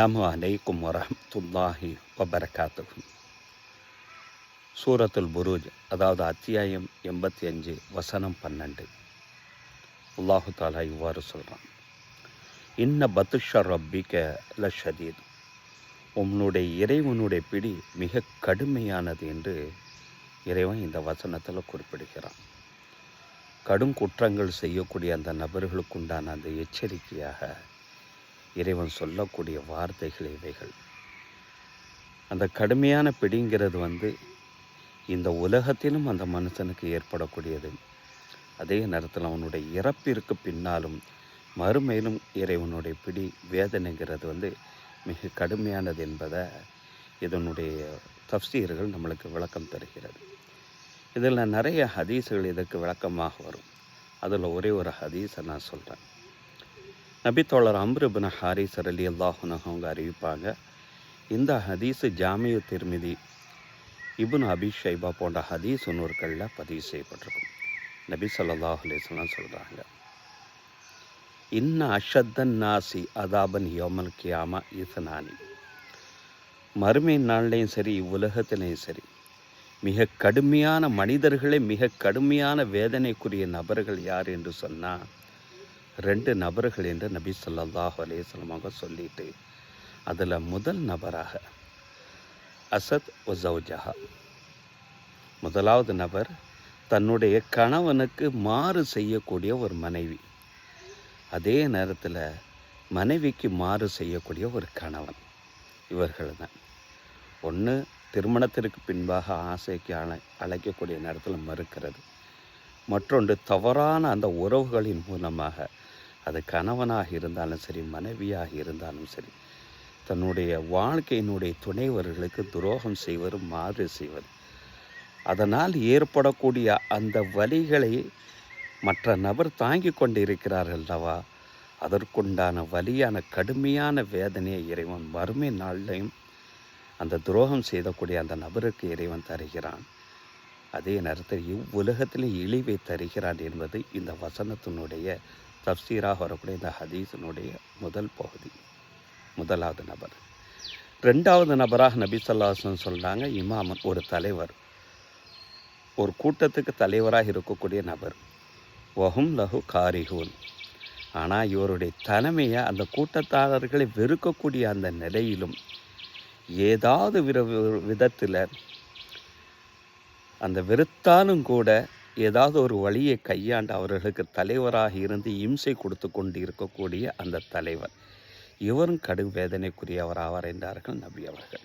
அஸ்ஸலாமு அலைக்கும் வரமத்துல்லாஹி வபரகாத்து சூரத்துல் புரூஜ் அதாவது அத்தியாயம் எண்பத்தி அஞ்சு வசனம் பன்னெண்டு அல்லாஹு தாலா இவ்வாறு சொல்கிறான் இன்ன பத்துஷா ரப்பிக்க ல ஷதீத் உன்னுடைய இறைவனுடைய பிடி மிக கடுமையானது என்று இறைவன் இந்த வசனத்தில் குறிப்பிடுகிறான். கடும் குற்றங்கள் செய்யக்கூடிய அந்த நபர்களுக்குண்டான அந்த எச்சரிக்கையாக இறைவன் சொல்லக்கூடிய வார்த்தைகள் இவைகள். அந்த கடுமையான பிடிங்கிறது வந்து இந்த உலகத்திலும் அந்த மனுஷனுக்கு ஏற்படக்கூடியது. அதே நேரத்தில் அவனுடைய இறப்பிற்கு பின்னாலும் மறுமையிலும் இறைவனுடைய பிடி வேதனைங்கிறது வந்து மிக கடுமையானது என்பதை இதனுடைய தப்சீர்கள் நம்மளுக்கு விளக்கம் தருகிறது. இதில் நிறைய ஹதீஸுகள் இதற்கு விளக்கமாக வரும். அதில் ஒரே ஒரு ஹதீஸை நான் சொல்கிறேன் நபித்தோழர் அம்ருபின் ஹாரிஸ் அலி அல்லாஹுன்னு அவங்க அறிவிப்பாங்க இந்த ஹதீஸு ஜாமிய திருமிதி இபுன் அபிஷ் ஷைபா போன்ற ஹதீஸ் நூற்களில் பதிவு செய்யப்பட்டிருக்கும். நபி சொல்லாஹ் அலிஸ்லாம் சொல்கிறாங்க இன்ன அஷத்தன் நாசி அதாபன் யோமல் கியாமா இசனானி மறுமை நாள்லேயும் சரி இவ்வுலகத்திலையும் சரி மிக கடுமையான மனிதர்களே மிக கடுமையான வேதனைக்குரிய நபர்கள் யார் என்று சொன்னால் ரெண்டு நபர்கள் என்று நபி சொல்லாஹ் அலைஹி சொல்லிட்டு அதில் முதல் நபராக அசத் ஒசௌஜஹா முதலாவது நபர் தன்னுடைய கணவனுக்கு மாறு செய்யக்கூடிய ஒரு மனைவி. அதே நேரத்தில் மனைவிக்கு மாறு செய்யக்கூடிய ஒரு கணவன். இவர்கள் தான். ஒன்று திருமணத்திற்கு பின்பாக ஆசைக்கு அழை அழைக்கக்கூடிய நேரத்தில் மறுக்கிறது. மற்றொன்று தவறான அந்த உறவுகளின் மூலமாக அது கணவனாக இருந்தாலும் சரி மனைவியாக இருந்தாலும் சரி தன்னுடைய வாழ்க்கையினுடைய துணைவர்களுக்கு துரோகம் செய்வது மாறு செய்வது. அதனால் ஏற்படக்கூடிய அந்த வலிகளை மற்ற நபர் தாங்கி கொண்டிருக்கிறார்கள் அல்லவா? அதற்குண்டான வலியான கடுமையான வேதனையை இறைவன் வறுமை நாள்லையும் அந்த துரோகம் செய்தக்கூடிய அந்த நபருக்கு இறைவன் தருகிறான். அதே நேரத்தில் இவ்வுலகத்திலே இழிவை தருகிறான் என்பது இந்த வசனத்தினுடைய தப்சீராக வரக்கூடிய இந்த ஹதீஸினுடைய முதல் பகுதி முதலாவது நபர். ரெண்டாவது நபராக நபி சொல்லாசன் சொல்கிறாங்க இமாமன் ஒரு தலைவர். ஒரு கூட்டத்துக்கு தலைவராக இருக்கக்கூடிய நபர். வஹும் லஹு காரிகூன் ஆனால் இவருடைய தலைமையை அந்த கூட்டத்தாரர்களை வெறுக்கக்கூடிய அந்த நிலையிலும் ஏதாவது விர விதத்தில் அந்த வெறுத்தாலும் கூட ஏதாவது ஒரு வழியை கையாண்டு அவர்களுக்கு தலைவராக இருந்து இம்சை கொடுத்து கொண்டு இருக்கக்கூடிய அந்த தலைவர். இவரும் கடும் வேதனைக்குரியவர் ஆவார் என்றார்கள் நபி அவர்கள்.